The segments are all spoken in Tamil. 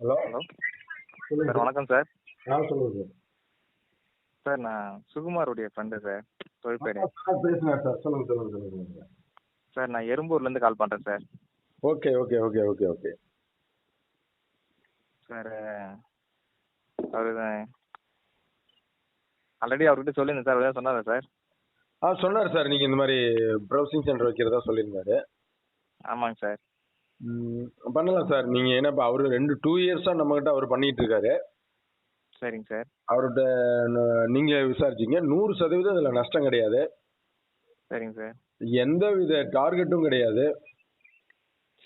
Hello hello. சார் வணக்கம் சார். ஆ சொல்லுங்க சார். நான் சுகுமாருடைய friend sir Thozhuppedu sir sir. சொல்லுங்க சொல்லுங்க சொல்லுங்க சொல்லுங்க சார். நான் எறும்பூர்லேருந்து கால் பண்ணுறேன் sir. Okay okay okay okay okay. Sir அவர் ஆல்ரெடி அவர்கிட்ட சொல்லியிருந்தேன் சார் அவர் சொன்னாரா சார்? ஆ சொன்னார் சார். நீங்கள் இந்த மாதிரி ப்ரௌசிங் சென்டர் வைக்கிறதா சொல்லியிருந்தாரு. ஆமாங்க சார். பண்ணலாம் சார். நீங்கள் ஏன்னா இப்போ அவர் ரெண்டு டூ இயர்ஸாக நம்மகிட்ட அவர் பண்ணிட்டு இருக்காரு சரிங்க சார். அவர்கிட்ட நீங்கள் விசாரிச்சீங்க. நூறு சதவீதம் இதில் நஷ்டம் கிடையாது. சரிங்க சார். எந்த வித டார்கெட்டும் கிடையாது.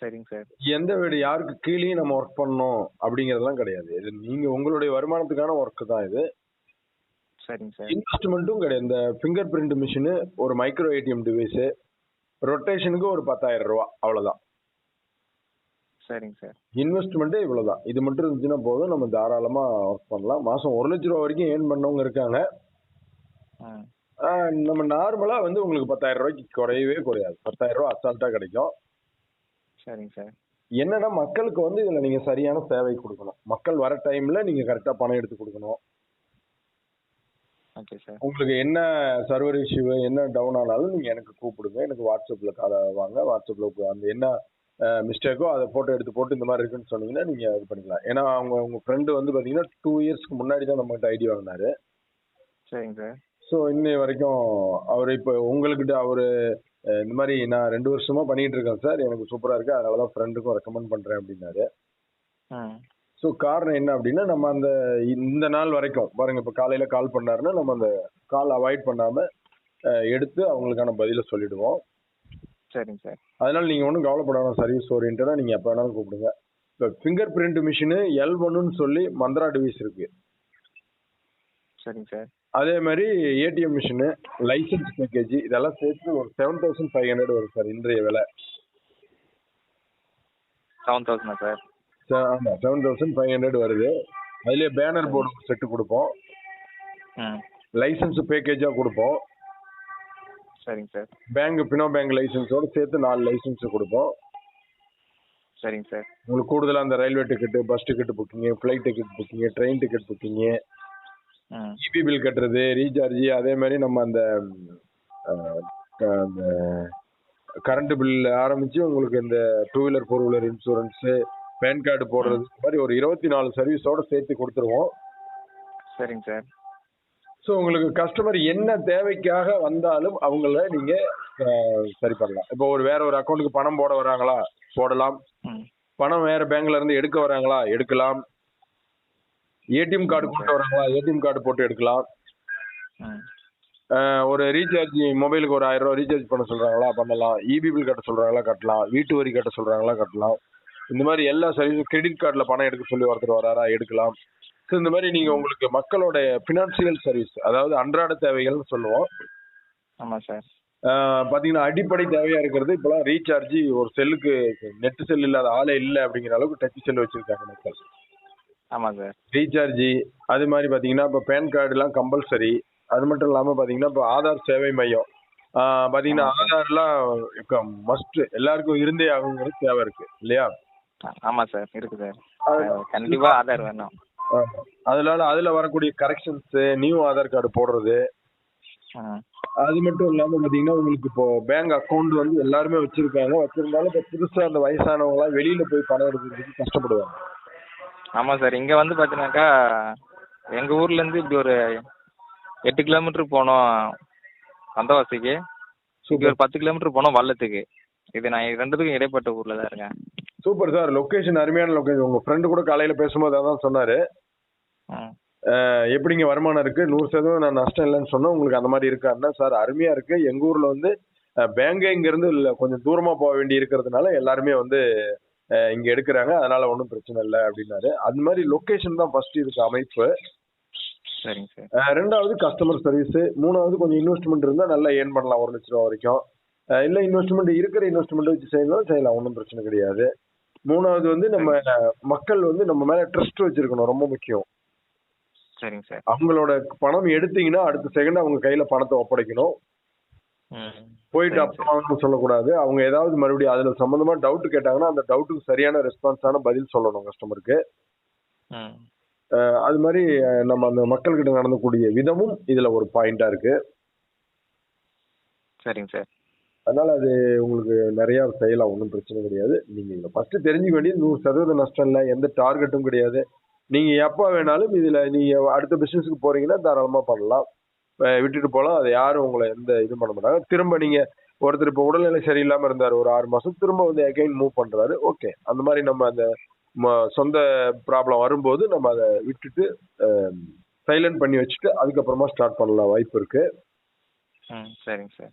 சரிங்க சார். எந்த வீடு யாருக்கு கீழேயும் நம்ம ஒர்க் பண்ணணும் அப்படிங்கிறதெல்லாம் கிடையாது. இது நீங்கள் உங்களுடைய வருமானத்துக்கான ஒர்க் தான் இது. சரிங்க சார். இன்வெஸ்ட்மெண்ட்டும் கிடையாது. இந்த ஃபிங்கர் பிரிண்ட் மிஷினு ஒரு மைக்ரோ ஏடிஎம் டிவைஸு ரொட்டேஷனுக்கு ஒரு பத்தாயிரம் ரூபா அவ்வளோதான் சரிங்க சார். இன்வெஸ்ட்மெண்ட்டே இவ்வளோதான் இது மட்டும் இருந்துச்சுன்னா போதும். நம்ம தாராளமாக ஒர்க் பண்ணலாம். மாதம் ஒரு லட்ச ரூபா வரைக்கும் ஏர்ன் பண்ணவங்க இருக்காங்க. நம்ம நார்மலாக வந்து உங்களுக்கு பத்தாயிரம் ரூபாய்க்கு குறையவே குறையாது. பத்தாயிரம் ரூபா அசால்ட்டாக கிடைக்கும். சரிங்க சார். என்னன்னா மக்களுக்கு வந்து இதில் நீங்கள் சரியான சேவை கொடுக்கணும். மக்கள் வர டைமில் நீங்கள் கரெக்டாக பணம் எடுத்து கொடுக்கணும். Okay sir. உங்களுக்கு என்ன சர்வர் இஷ்யூ என்ன டவுன் ஆனாலும் நீங்கள் எனக்கு கூப்பிடுங்க. எனக்கு வாட்ஸ்அப்பில் கால வாங்க. வாட்ஸ்அப்பில் அந்த என்ன மிஸ்டேக்கோ அதை ஃபோட்டோ எடுத்து போட்டு இந்த மாதிரி இருக்குன்னு சொன்னீங்கன்னா நீங்கள் இது பண்ணிக்கலாம். ஏன்னா அவங்க உங்கள் ஃப்ரெண்டு வந்து பார்த்தீங்கன்னா டூ இயர்ஸ்க்கு முன்னாடி தான் நம்மகிட்ட ஐடி வாங்கினாரு. சரிங்க சார். ஸோ இன்னை வரைக்கும் அவர் இப்போ உங்கள்கிட்ட அவர் இந்த மாதிரி நான் ரெண்டு வருஷமா பண்ணிட்டு இருக்கேன் சார். எனக்கு சூப்பராக இருக்கு. அதனால தான் ஃப்ரெண்டுக்கும் ரெக்கமெண்ட் பண்ணுறேன் அப்படின்னாரு. ஸோ காரணம் என்ன அப்படின்னா நம்ம அந்த இந்த நாள் வரைக்கும் பாருங்க இப்போ காலையில கால் பண்ணாருன்னா நம்ம அந்த கால் அவாய்ட் பண்ணாம அஹ், எடுத்து அவங்களுக்கான பதிலை சொல்லிடுவோம். சரிங்க சார். அதனால நீங்க ஒன்றும் கவலைப்படாத சர்வீஸ் ஓரியன்டாக நீங்க எப்போ வேணாலும் கூப்பிடுங்க. இப்போ ஃபிங்கர் பிரிண்ட் மிஷினு எல் ஒன்னு சொல்லி மந்த்ரா டிவைஸ் இருக்கு. சரிங்க சார். அதே மாதிரி ஏடிஎம் மிஷினு லைசன்ஸ் பேக்கேஜ் இதெல்லாம் சேர்த்து ஒரு செவன் தௌசண்ட் ஃபைவ் ஹண்ட்ரட் வரும் சார் இன்றைய விலை. செவன் தௌசண்டா சார்? ச- ஆமா செவன் தௌசண்ட் ஃபைவ் ஹண்ட்ரட் வருது. அதுலேயே பேனர் போர்டு செட்டு கொடுப்போம். லைசன்ஸ் பேக்கேஜாக கொடுப்போம். சரிங்க சார். பேங்க் பினோ பேங்க் லைசன்ஸோட சேர்த்து நாலு லைசன்ஸ் கொடுப்போம். சரிங்க சார். உங்களுக்கு கூடுதலாக அந்த railway ticket bus ticket booking flight ticket booking train ticket booking EB bill கட்டுறது ரீசார்ஜ் அதே மாதிரி நம்ம அந்த அந்த கரண்ட் பில் ஆரம்பிச்சு உங்களுக்கு இந்த two wheeler four wheeler insurance PAN card போடுறது மாதிரி ஒரு இருபத்தி நாலு சர்வீஸோட சேர்த்து கொடுத்துருவோம். சரிங்க சார். ஸோ உங்களுக்கு கஸ்டமர் என்ன தேவைக்காக வந்தாலும் அவங்கள நீங்க சரி பண்ணலாம். இப்போ ஒரு வேற ஒரு அக்கௌண்ட்டுக்கு பணம் போட வராங்களா? போடலாம். பணம் வேற பேங்க்ல இருந்து எடுக்க வராங்களா? எடுக்கலாம். ஏடிஎம் கார்டு கொண்டு வராங்களா? ஏடிஎம் கார்டு போட்டு எடுக்கலாம். ஒரு ரீசார்ஜ் மொபைலுக்கு ஒரு ஆயிரம் ரூபாய் ரீசார்ஜ் பண்ண சொல்றாங்களா? பண்ணலாம். இபி பில் கட்ட சொல்றாங்களா? கட்டலாம். வீட்டு வரி கட்ட சொல்றாங்களா? கட்டலாம். இந்த மாதிரி எல்லா சர்வீஸும் கிரெடிட் கார்டில் பணம் எடுக்க சொல்லி ஒருத்தர் வராரா? எடுக்கலாம். ஸோ இந்த மாதிரி நீங்க உங்களுக்கு மக்களோட ஃபினான்சியல் சர்வீஸ் அதாவது அன்றாட தேவைகள்னு சொல்லுவோம். ஆமாம் சார். பாத்தீங்கன்னா அடிப்படை தேவையா இருக்கிறது. இப்பெல்லாம் ரீசார்ஜ் ஒரு செல்லுக்கு நெட் செல் இல்லாத ஆளே இல்லை அப்படிங்கிற அளவுக்கு டச் செல் வச்சிருக்காங்க மக்கள். ஆமாம் சார். ரீசார்ஜ் அது மாதிரி பாத்தீங்கன்னா இப்போ பேன் கார்டுலாம் கம்பல்சரி அது மட்டும் இல்லாம பாத்தீங்கன்னா இப்போ ஆதார் சேவை மையம். பாத்தீங்கன்னா ஆதார்லாம் மஸ்ட் எல்லாருக்கும் இருந்தே ஆகுங்கிறது தேவை இருக்கு இல்லையா? ஆமாம் சார். இருக்கு சார். கண்டிப்பாக ஆதார் வேணும். ஆமா. அதனால அதுல வரக்கூடிய கரெக்ஷன்ஸ் நியூ ஆதார் கார்டு போடுறது. அது மட்டும் இல்லாம பாத்தீங்கன்னா உங்களுக்கு இப்போ பேங்க் அக்கவுண்ட் வந்து எல்லாருமே வச்சிருக்காங்க. வச்சிருந்தாலும் இப்போ புதுசா அந்த வயசானவங்க எல்லாம் வெளியில போய் பணம் எடுக்கிறதுக்கு கஷ்டப்படுவாங்க. ஆமாம் சார். இங்கே வந்து பார்த்தீங்கன்னாக்கா எங்கள் ஊர்லேருந்து இப்படி ஒரு எட்டு கிலோமீட்டர் போனோம் வந்தவாசிக்கு இங்கே ஒரு பத்து கிலோமீட்டர் போனோம் வல்லத்துக்கு. இது நான் ரெண்டுத்துக்கும் இடைப்பட்ட ஊரில் தான் இருக்கேன். Super sir. லொகேஷன் அருமையான லொகேஷன் உங்க ஃப்ரெண்டு கூட காலையில பேசும்போது அதான் சொன்னாரு. எப்படிங்க வருமானம் இருக்கு? நூறு சதவீதம் நான் நஷ்டம் இல்லைன்னு சொன்னா உங்களுக்கு அந்த மாதிரி இருக்காருன்னா சார்? அருமையா இருக்கு. எங்க ஊர்ல வந்து பேங்கே இங்க இருந்து இல்ல கொஞ்சம் தூரமா போக வேண்டி இருக்கிறதுனால எல்லாருமே வந்து இங்க எடுக்கிறாங்க. அதனால ஒன்றும் பிரச்சனை இல்லை அப்படின்னாரு. அந்த மாதிரி லொகேஷன் தான் ஃபர்ஸ்ட் இதுக்கு அமைப்பு. சரிங்க சார். ரெண்டாவது கஸ்டமர் சர்வீஸ் மூணாவது கொஞ்சம் இன்வெஸ்ட்மெண்ட் இருந்தா நல்லா ஏர்ன் பண்ணலாம் ஒரு லட்ச ரூபா வரைக்கும். இல்ல இன்வெஸ்ட்மெண்ட் இருக்கிற இன்வெஸ்ட்மெண்ட் வச்சு செய்யணும் செய்யலாம். ஒன்றும் பிரச்சனை கிடையாது. மூணாவது வந்து நம்ம மக்கள் வந்து நம்ம மேல ட்ரஸ்ட் வச்சிருக்கணும். ரொம்ப முக்கியம். சரிங்க சார். அவங்களோட பணம் எடுத்தீங்கன்னா அடுத்த செகண்ட் அவங்க கையில பணத்தை ஒப்படைக்கணும். போயிட்டு அப்புறம் சொல்லக்கூடாது. அவங்க ஏதாவது மறுபடியும் அதுல சம்பந்தமா டவுட் கேட்டாங்கன்னா அந்த டவுட்டுக்கு சரியான ரெஸ்பான்ஸான பதில் சொல்லணும் கஸ்டமருக்கு அது மாதிரி நம்ம அந்த மக்கள்கிட்ட நடந்தக்கூடிய விதமும் இதுல ஒரு பாயிண்டா இருக்கு. சரிங்க சார். அதனால அது உங்களுக்கு நிறைய செய்யலாம் ஒன்றும் பிரச்சனை கிடையாது. நீங்க ஃபர்ஸ்ட் தெரிஞ்சுக்க வேண்டியது நூறு சதவீத நஷ்டம் இல்லை. எந்த டார்கெட்டும் கிடையாது. நீங்க எப்போ வேணாலும் இதுல நீங்க அடுத்த பிசினஸ்க்கு போறீங்கன்னா தாராளமா பண்ணலாம். விட்டுட்டு போகலாம் அது யாரும் உங்களை எந்த இது பண்ண மாட்டாங்க. திரும்ப நீங்க ஒருத்தர் இப்போ உடல்நிலை சரியில்லாம இருந்தார் ஒரு ஆறு மாசம் திரும்ப வந்து அகைன் மூவ் பண்றாரு. ஓகே அந்த மாதிரி நம்ம அந்த சொந்த ப்ராப்ளம் வரும்போது நம்ம அதை விட்டுட்டு சைலண்ட் பண்ணி வச்சுட்டு அதுக்கப்புறமா ஸ்டார்ட் பண்ணலாம். வாய்ப்பு இருக்கு. சரிங்க சார்.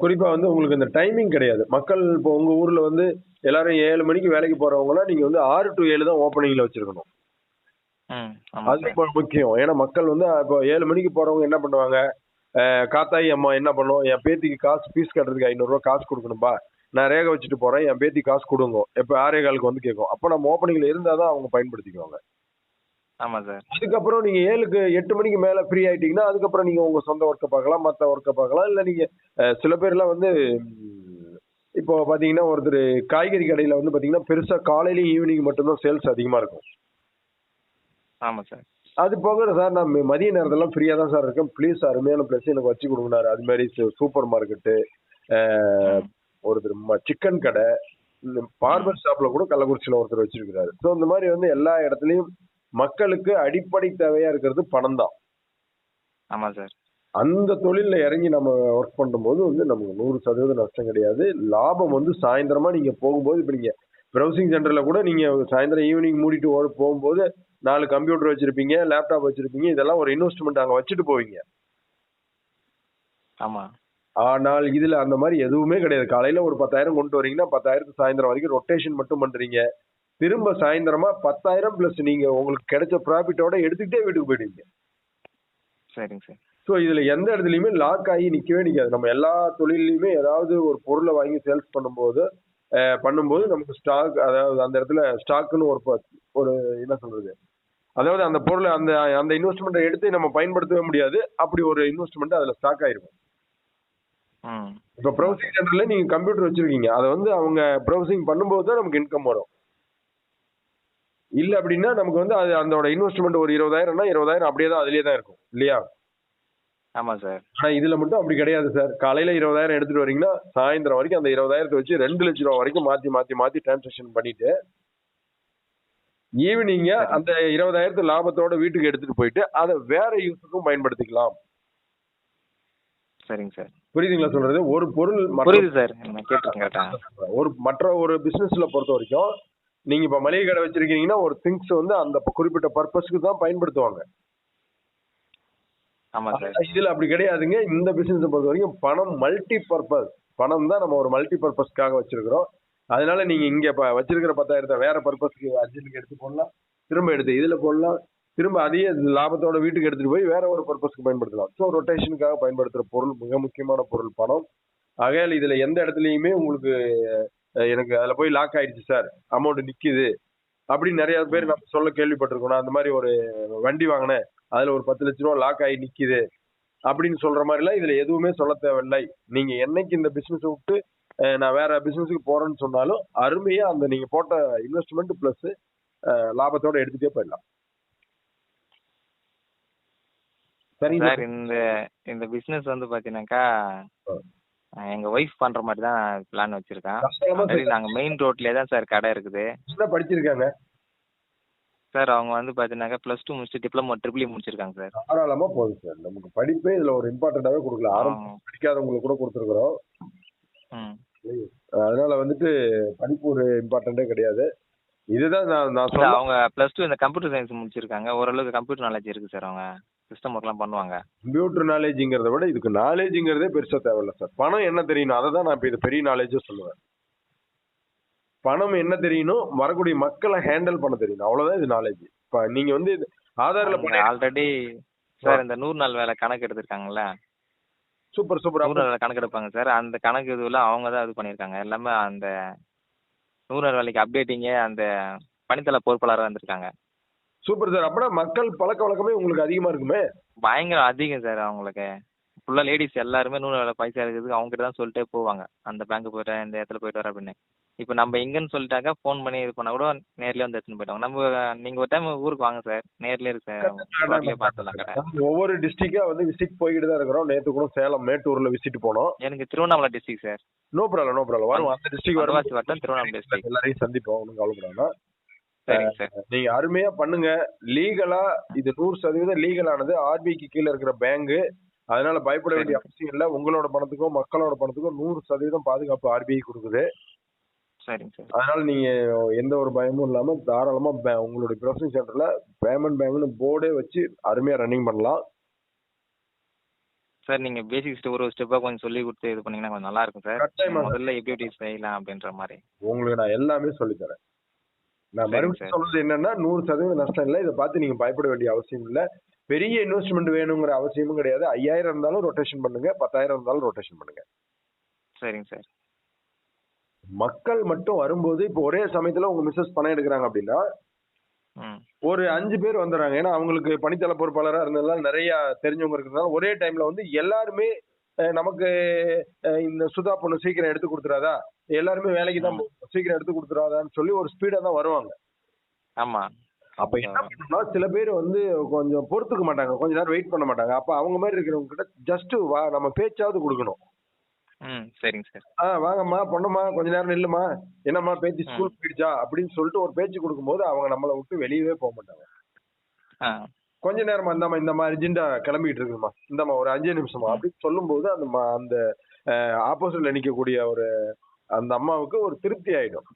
குறிப்பா வந்து உங்களுக்கு இந்த டைமிங் கிடையாது. மக்கள் இப்போ உங்க ஊர்ல வந்து எல்லாரும் ஏழு மணிக்கு வேலைக்கு போறவங்கலாம் நீங்க வந்து ஆறு டு ஏழு தான் ஓப்பனிங்ல வச்சிருக்கணும். அது இப்போ முக்கியம். ஏன்னா மக்கள் வந்து இப்போ ஏழு மணிக்கு போறவங்க என்ன பண்ணுவாங்க? காத்தாயி அம்மா என்ன பண்ணும்? என் பேத்திக்கு காசு ஃபீஸ் கட்டுறதுக்கு ஐநூறுரூவா காசு கொடுக்கணும்பா? நான் ரேகை வச்சுட்டு போறேன் என் பேத்தி காசு கொடுங்க. இப்போ ஆறே காலுக்கு வந்து கேட்கும். அப்போ நம்ம ஓப்பனிங்ல இருந்தால் தான் அவங்க பயன்படுத்திக்குவாங்க. ஆமாம் சார். அதுக்கப்புறம் நீங்க ஏழுக்கு எட்டு மணிக்கு மேல ஃப்ரீ ஆயிட்டீங்கன்னா அதுக்கப்புறம் நீங்க உங்க சொந்த ஒர்க்கை பார்க்கலாம் மற்ற ஒர்க்கை பார்க்கலாம். இல்ல நீங்க சில பேர்லாம் வந்து இப்போ பாத்தீங்கன்னா ஒருத்தர் காய்கறி கடையில வந்து பாத்தீங்கன்னா பெருசா காலையிலயும் ஈவினிங் மட்டும்தான் சேல்ஸ் அதிகமா இருக்கும். ஆமாம் சார். அது போக சார் நான் மதிய நேரத்தெல்லாம் ஃப்ரீயா தான் சார் இருக்கேன். ப்ளீஸ் அருமையான பிளஸ் எனக்கு வச்சு கொடுங்கனாரு. அது மாதிரி சூப்பர் மார்க்கெட்டு ஒருத்தர் சிக்கன் கடை பார்பர் ஷாப்ல கூட கள்ளக்குறிச்சியில ஒருத்தர் வச்சிருக்கிறாரு. ஸோ இந்த மாதிரி வந்து எல்லா இடத்துலயும் மக்களுக்கு அடிப்படை தேவையா இருக்கிறது பணம் தான். ஆமாம் சார். அந்த தொழில்ல இறங்கி நம்ம ஒர்க் பண்ணும்போது வந்து நமக்கு நூறு சதவீதம் நஷ்டம் கிடையாது. லாபம் வந்து சாயந்தரமா நீங்க போகும்போது இப்ப நீங்க ப்ரௌசிங் சென்டர்ல கூட நீங்க சாயந்தரம் ஈவினிங் மூடிட்டு போகும்போது நாலு கம்ப்யூட்டர் வச்சிருப்பீங்க லேப்டாப் வச்சிருப்பீங்க இதெல்லாம் ஒரு இன்வெஸ்ட்மெண்ட் அங்க வச்சுட்டு போவீங்க. ஆமாம் ஆனால் இதுல அந்த மாதிரி எதுவுமே கிடையாது. காலையில ஒரு பத்தாயிரம் கொண்டு வரீங்கன்னா பத்தாயிரத்து சாயந்தரம் வரைக்கும் ரொட்டேஷன் மட்டும் பண்றீங்க. திரும்ப சாயந்தரமா பத்தாயிரம் பிளஸ் நீங்க உங்களுக்கு கிடைச்ச ப்ராஃபிட்டோட எடுத்துக்கிட்டே வீட்டுக்கு போயிடுவீங்க. சரிங்க சார். ஸோ இதுல எந்த இடத்துலயுமே லாக் ஆகி நிக்கவே நிக்காது. நம்ம எல்லா தொழிலையுமே ஏதாவது ஒரு பொருளை வாங்கி சேல்ஸ் பண்ணும்போது பண்ணும்போது நமக்கு ஸ்டாக் அதாவது அந்த இடத்துல ஸ்டாக்னு ஒரு ஒரு என்ன சொல்றது? அதாவது அந்த பொருளை அந்த அந்த இன்வெஸ்ட்மெண்ட்டை எடுத்து நம்ம பயன்படுத்தவே முடியாது. அப்படி ஒரு இன்வெஸ்ட்மெண்ட் அதுல ஸ்டாக் ஆயிருக்கும் இப்போ ப்ரௌசிங் சென்டர்ல நீங்க கம்ப்யூட்டர் வச்சிருக்கீங்க. அதை வந்து அவங்க ப்ரௌசிங் பண்ணும்போது தான் நமக்கு இன்கம் வரும். இல்ல அப்படின்னா நமக்கு வந்து அது அதோட இன்வெஸ்ட்மெண்ட் ஒரு இருபதாயிரம்னா இருபதாயிரம் அப்படியே தான் அதுலயே தான் இருக்கும். இல்லையா? ஆமாம் சார். ஆனா இதுல மட்டும் அப்படி கிடையாது சார். காலையில இருபதாயிரம் எடுத்துட்டு வரீங்கன்னா சாயந்தரம் வரைக்கும் அந்த இருபதாயிரத்தை வச்சு ரெண்டு லட்ச ரூபா வரைக்கும் மாத்தி மாத்தி மாத்தி டிரான்சாக்ஷன் பண்ணிட்டு ஈவினிங்க அந்த இருபதாயிரத்து லாபத்தோட வீட்டுக்கு எடுத்துட்டு போயிட்டு அதை வேற யூஸுக்கும் பயன்படுத்திக்கலாம். சரிங்க சார். புரியுதுங்களா சொல்றது? ஒரு பொருள் புரியுது சார். ஒரு மற்ற ஒரு பிசினஸ்ல பொறுத்த வரைக்கும் நீங்க இப்ப மளிகை கடை வச்சிருக்கீங்கன்னா ஒரு திங்ஸ் வந்து அந்த குறிப்பிட்ட பர்பஸ்க்கு தான் பயன்படுத்துவாங்க. இதுல அப்படி கிடையாதுங்க. இந்த பிசினஸ் பொறுத்த வரைக்கும் பணம் மல்டி பர்பஸ் பணம் தான் நம்ம ஒரு மல்டி பர்பஸ்க்காக வச்சிருக்கிறோம். அதனால நீங்க இங்க இப்ப வச்சிருக்கிற பத்தாயிரத்தை வேற பர்பஸ்க்கு அர்ஜென்ட்டுக்கு எடுத்து போடலாம். திரும்ப எடுத்து இதுல போடலாம். திரும்ப அதையே லாபத்தோட வீட்டுக்கு எடுத்துட்டு போய் வேற ஒரு பர்பஸ்க்கு பயன்படுத்தலாம். ஸோ ரொட்டேஷனுக்காக பயன்படுத்துகிற பொருள் மிக முக்கியமான பொருள் பணம். ஆகையால் இதுல எந்த இடத்துலையுமே உங்களுக்கு எனக்கு அதில் போய் லாக் ஆயிடுச்சு சார் அமௌண்ட் நிற்கிது அப்படின்னு நிறைய பேர் நம்ம சொல்ல கேள்விப்பட்டிருக்கோம். நான் அந்த மாதிரி ஒரு வண்டி வாங்கினேன். அதில் ஒரு பத்து லட்ச ரூபா லாக் ஆகி நிற்கிது அப்படின்னு சொல்ற மாதிரிலாம் இதுல எதுவுமே சொல்ல தேவையில்லை. நீங்க என்னைக்கு இந்த பிசினஸ் விட்டு நான் வேற பிசினஸுக்கு போறேன்னு சொன்னாலும் அருமையா அந்த நீங்க போட்ட இன்வெஸ்ட்மெண்ட் பிளஸ் லாபத்தோட எடுத்துட்டே போயிடலாம். சார் இந்த இந்த பிஸ்னஸ் வந்து. அஹ் எங்க ஒய்ஃப் பண்ற மாதிரி தான் பிளான் வச்சிருக்கேன். நாங்க மெயின் ரோட்லயே தான் சார் கடை இருக்குது. படிச்சிருக்காங்க? சார் அவங்க வந்து பார்த்தீங்கன்னாக்கா ப்ளஸ் டூ முடிச்சுட்டு டிப்ளமோ ட்ரிபிள் முடிச்சிருக்காங்க சார். தாராளமா போதும் சார். நமக்கு படிப்பே இதுல ஒரு இம்பார்ட்டண்டாவே கொடுக்கல. ஆரம்பம் படிக்காதவங்களுக்கு கூட கொடுத்துருக்குறோம். ம். அதனால வந்துட்டு படிப்பு ஒரு இம்பார்ட்டண்டே கிடையாது. இதுதான் நான் நான் சொல்ல அவங்க ப்ளஸ் டூ இந்த கம்ப்யூட்டர் சயின்ஸ் முடிச்சிருக்காங்க. ஓரளவுக்கு கம்ப்யூட்டர் நாலேஜ் இருக்கு சார் அவங்க. சிஸ்டம் ஒர்க்லாம் பண்ணுவாங்க. கம்ப்யூட்டர் நாலேஜுங்கிறத விட இதுக்கு நாலேஜுங்கிறதே பெருசா தேவையில்ல சார் பணம் என்ன தெரியணும் அதை தான் நான் இப்போ இது பெரிய நாலேஜே சொல்லுவேன். பணம் என்ன தெரியணும் வரக்கூடிய மக்களை ஹேண்டில் பண்ண தெரியணும் அவ்வளவுதான் இது நாலேஜ் இப்போ நீங்க வந்து ஆதார்ல ஆல்ரெடி சார் இந்த நூறு நாள் வேலை கணக்கு எடுத்திருக்காங்கல்ல? Super super. நூறு நாள் வேலை கணக்கு எடுப்பாங்க சார். அந்த கணக்கு இதுல அவங்க தான் இது பண்ணியிருக்காங்க. எல்லாமே அந்த நூறு வேலைக்கு அப்டேட்டிங்கு அந்த பணித்தள பொறுப்பாளராக வந்திருக்காங்க சூப்பர் சார். அப்படின்னா மக்கள் பழக்க வழக்கமே உங்களுக்கு அதிகமா இருக்குமே? பயங்கர அதிகம் சார் அவங்களுக்கு. ஃபுல்லாக லேடிஸ் எல்லாருமே நூறு வேலை பைசா இருக்கிறதுக்கு அவங்க கிட்ட தான் சொல்லிட்டே போவாங்க. அந்த பேங்க் போயிட்டேன் இந்த இடத்துல போயிட்டு வரேன் அப்படின்னு. இப்போ நம்ம எங்கன்னு சொல்லிட்டாக்கா ஃபோன் பண்ணி இது பண்ணா கூட நேர்லயே வந்து எடுத்துன்னு போயிடுவாங்க. நம்ம நீங்க ஒரு டைம் ஊருக்கு வாங்க சார் நேர்லயே இருக்கு ரோட்லயே பார்த்துடலாம் கடை. ஒவ்வொரு டிஸ்ட்ரிக்டா வந்து விசிட் போய்கிட்டு தான் இருக்கிறோம். நேத்து கூட சேலம் மேட்டூர்ல விசிட் போனோம். எனக்கு Tiruvannamalai district sir no problem no problem வரும் அந்த டிஸ்ட்ரிக்ட் வரும் வடவாசி வட்டம் திருவண்ணாமலை டிஸ்ட்ரிக்ட் எல்லாரையும் சந்திப்போம். ஒன்றும் கவலைப்படாம நீங்க அருமையா பண்ணுங்க. லீகலா இது நூறு சதவீதம் லீகலானது ஆர்பிஐக்கு கீழே இருக்கிற பேங்க் அதனால பயப்பட வேண்டிய. அவசியம் இல்ல. உங்களோட பணத்துக்கும் மக்களோட பணத்துக்கும் நூறு சதவீதம் பாதுகாப்பு ஆர்பிஐ கொடுக்குது. சரிங்க சார் அதனால நீங்க எந்த ஒரு பயமும் இல்லாம தாராளமா உங்களுடைய ப்ரொஃபஷனல் சென்டர்ல பேமெண்ட் பேங்க்னு போர்டே வச்சு அருமையா ரன்னிங் பண்ணலாம். சார் நீங்க பேசிக் ஸ்டெப் ஒரு ஸ்டெப்பா கொஞ்சம் சொல்லி கொடுத்து இது பண்ணீங்கன்னா கொஞ்சம் நல்லா இருக்கும் சார். முதல்ல எப்படி எப்படி செய்யலாம் அப்படின்ற மாதிரி. உங்களுக்கு நான் எல்லாமே சொல்லித் தரேன். நான் மறுபடியும். சொல்றது என்னன்னா நூறு சதவீதம் நஷ்டம் இல்லை. இதை பார்த்து நீங்க பயப்பட வேண்டிய அவசியம் இல்ல. பெரிய இன்வெஸ்ட்மெண்ட் வேணுங்கிற அவசியமும் கிடையாது. ஐயாயிரம் இருந்தாலும் ரொட்டேஷன் பண்ணுங்க. பத்தாயிரம் இருந்தாலும் ரொட்டேஷன் பண்ணுங்க. சரிங்க சார் மக்கள் மட்டும் வரும்போது இப்போ ஒரே சமயத்துல உங்க மிஸ்ஸஸ் பணம் எடுக்கிறாங்க அப்படின்னா ஒரு அஞ்சு பேர் வந்துடுறாங்க. ஏன்னா அவங்களுக்கு பணித்தள பொறுப்பாளரா இருந்ததுனால நிறைய தெரிஞ்சவங்க இருக்கிறதுனால ஒரே டைம்ல வந்து எல்லாருமே நமக்கு இந்த சுதா பொண்ணு சீக்கிரம் எடுத்து கொடுத்துறாதா? எல்லாருமே வேலைக்கு தான். சீக்கிரம் எடுத்து கொடுத்துறாதான்னு சொல்லி ஒரு ஸ்பீடா தான் வருவாங்க. ஆமா. அப்ப என்ன பண்ணணும்னா சில பேர் வந்து கொஞ்சம் பொறுத்துக்க மாட்டாங்க. கொஞ்ச நேரம் வெயிட் பண்ண மாட்டாங்க. அப்ப அவங்க மாதிரி இருக்கிறவங்க கிட்ட ஜஸ்ட் நம்ம பேச்சாவது கொடுக்கணும். ம் சரிங்க சார். ஆ வாங்கம்மா பொண்ணுமா கொஞ்ச நேரம் நில்லுமா என்னம்மா பேச்சு ஸ்கூல் போயிடுச்சா? அப்படின்னு சொல்லிட்டு ஒரு பேச்சு கொடுக்கும்போது அவங்க நம்மளை விட்டு வெளியவே போக மாட்டாங்க. ஆ. கொஞ்ச நேரமா இந்தாம்மா இந்த மாதிரி அர்ஜென்டா கிளம்பிட்டு இருக்குமா இந்தாம்மா ஒரு அஞ்சு நிமிஷமா அப்படின்னு சொல்லும்போது அந்த அந்த ஆப்போசிட்ல நிக்கக்கூடிய ஒரு அந்த அம்மாவுக்கு ஒரு திருப்தி ஆயிடும்.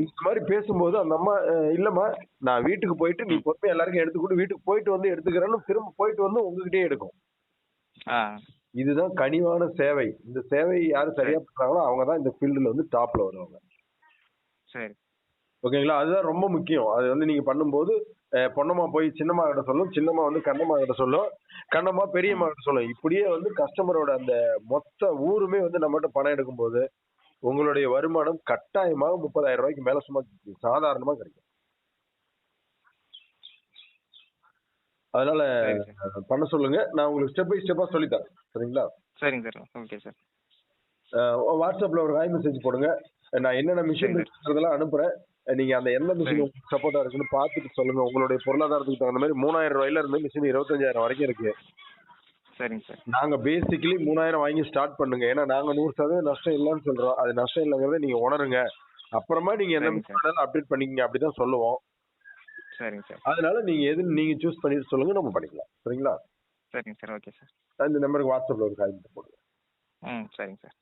இந்த மாதிரி பேசும்போது அந்த அம்மா இல்லம்மா நான் வீட்டுக்கு போயிட்டு நீ பொறுமை எல்லாருக்கும் எடுத்துக்கிட்டு வீட்டுக்கு போயிட்டு வந்து எடுத்துக்கிறேன்னு திரும்ப போயிட்டு வந்து உங்ககிட்டயே எடுக்கும். இதுதான் கனிவான சேவை. இந்த சேவை யாரு சரியா பண்றாங்களோ அவங்க தான் இந்த ஃபீல்டுல வந்து டாப்ல வருவாங்க. சரி. ஓகேங்களா? அதுதான் ரொம்ப முக்கியம். அது வந்து நீங்க பண்ணும்போது பொன்னம்மா போய் சின்னம்மா கிட்ட சொல்லும் சின்னம்மா வந்து கண்ணம்மா கிட்ட சொல்லும் கண்ணம்மா பெரியம்மா கிட்ட சொல்லும். இப்படியே வந்து கஸ்டமரோட அந்த மொத்த ஊருமே வந்து நம்மகிட்ட பணம் எடுக்கும்போது உங்களுடைய வருமானம் கட்டாயமாக முப்பதாயிரம் ரூபாய்க்கு மேல சும்மா சாதாரணமா கிடைக்கும். அதனால பண்ண சொல்லுங்க. நான் உங்களுக்கு ஸ்டெப் பை ஸ்டெப்பா சொல்லித்தரேன். சரிங்களா? சரிங்க சார். Okay sir. வாட்ஸ்அப்ல ஒரு ஹாய் மெசேஜ் போடுங்க. நான் என்னென்ன மிஷின். இருக்கிறதெல்லாம் அனுப்புறேன். நீங்க அந்த எந்த மிஷின். உங்களுக்கு சப்போர்ட்டா இருக்குன்னு பார்த்துட்டு சொல்லுங்க. உங்களுடைய பொருளாதாரத்துக்கு தகுந்த மாதிரி மூணாயிரம் ரூபாயில இருந்து மிஷின் இருபத்தஞ்சாயிரம் வரைக்கும் இருக்கு. சரிங்க சார். நாங்க பேசிக்கலி மூணாயிரம் வாங்கி ஸ்டார்ட் பண்ணுங்க. ஏன்னா நாங்க நூறு சதவீதம் நஷ்டம் இல்லைன்னு சொல்றோம். அது நஷ்டம் இல்லைங்கிறத நீங்க உணருங்க. அப்புறமா நீங்க வேணாலும் அப்டேட் பண்ணிக்கங்க. அப்படிதான் சொல்லுவோம். சரிங்க சார். அதனால நீங்க எது நீங்க சூஸ் பண்ணிட்டு சொல்லுங்க நம்ம பண்ணிக்கலாம். சரிங்களா? சரிங்க சார் ஓகே சார். இந்த நம்பருக்கு வாட்ஸ்அப்ல ஒரு காய் போடுங்க. ம் சரிங்க சார்.